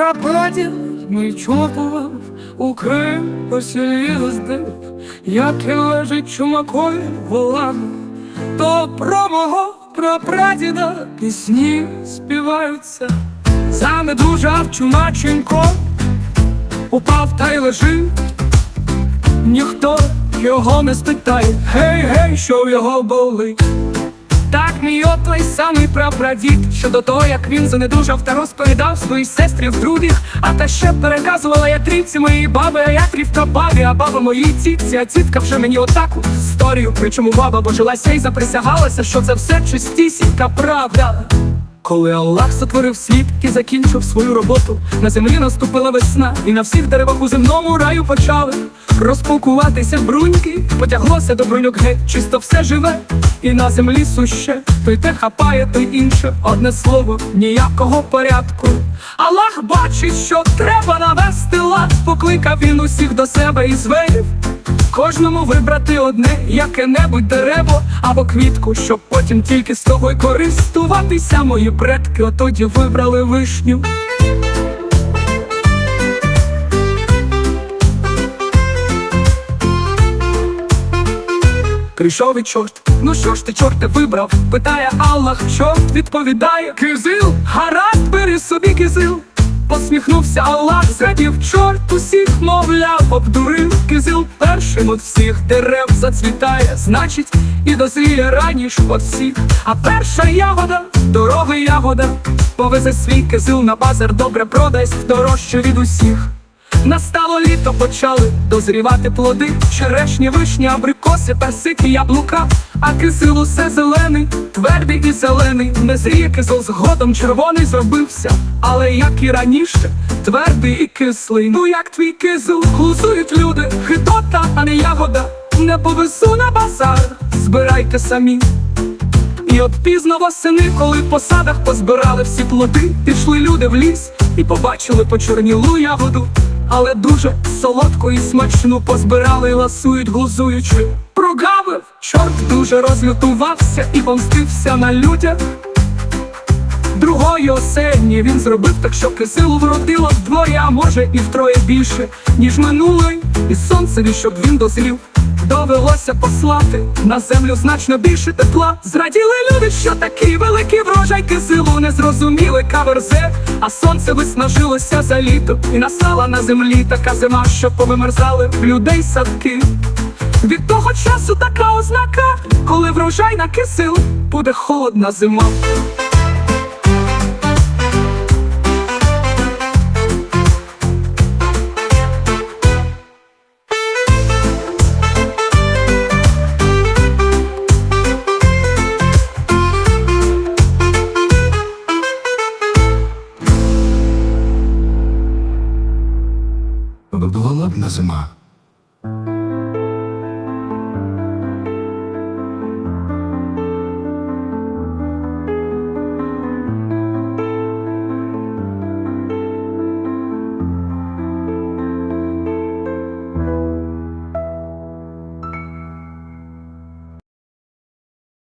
прапрадів мій чопова у Крим посіліздив, як і лежить чумакою волану, то про мого прапрадіда пісні співаються. Занедужав чумаченько, упав та й лежить, ніхто його не спитає, гей, гей, що в його болить. Так мій от той самий прапрадід, що до того, як він занедужав та розповідав своїй сестрі в других, а та ще переказувала я трівці моїй баби, а я трівка бабі, а баба моїй тітці, а тітка вже мені отаку історію. Причому баба божилася і заприсягалася, що це все чистісінька правда. Коли Аллах сотворив світ і закінчив свою роботу, на землі наступила весна, і на всіх деревах у земному раю почали розпукуватися бруньки, потяглося до бруньок геть, чисто все живе, і на землі суще, той те хапає, той інше, одне слово, ніякого порядку. Аллах бачить, що треба навести лад, покликав він усіх до себе і звелів. Кожному вибрати одне яке-небудь дерево або квітку, щоб потім тільки з того й користуватися. Мої предки отоді вибрали вишню. Прийшов і чорт, ну що ж ти, чорте, вибрав? Питає Аллах, чорт відповідає Кизил, гаразд, бери собі кизил. Посміхнувся Аллах, зрадів чорт усіх, мовляв, обдурив Кизил першим от всіх дерев зацвітає, значить, і дозріє раніш от всіх. А перша ягода, дорогий ягода, повезе свій кизил на базар, добре продасть дорожче від усіх. Настало літо, почали дозрівати плоди, черешні, вишні, абрикоси, персики, яблука, а кизил усе зелений, твердий і зелений. Не зріє кизил згодом червоний зробився, але як і раніше, твердий і кислий. Ну як твій кизил, глузують люди, хитота, а не ягода. Не повезу на базар, збирайте самі. І от пізно восени, коли в посадах позбирали всі плоди, пішли люди в ліс і побачили почорнілу ягоду, але дуже солодко і смачну позбирали, ласують, глузуючи. Прогавив, чорт дуже розлютувався і помстився на людях. Другої осені він зробив так, що кисилу вродило вдвоє, а може і втроє більше, ніж минулий, і сонцеві, щоб він дозрів. Довелося послати на землю значно більше тепла. Зраділи люди, що такий великий врожай кисилу не зрозуміли каверзе, а сонце виснажилося за літо, і настала на землі така зима, що повимерзали в людей садки. Від того часу така ознака, коли врожай на кисил, буде холодна зима. зима.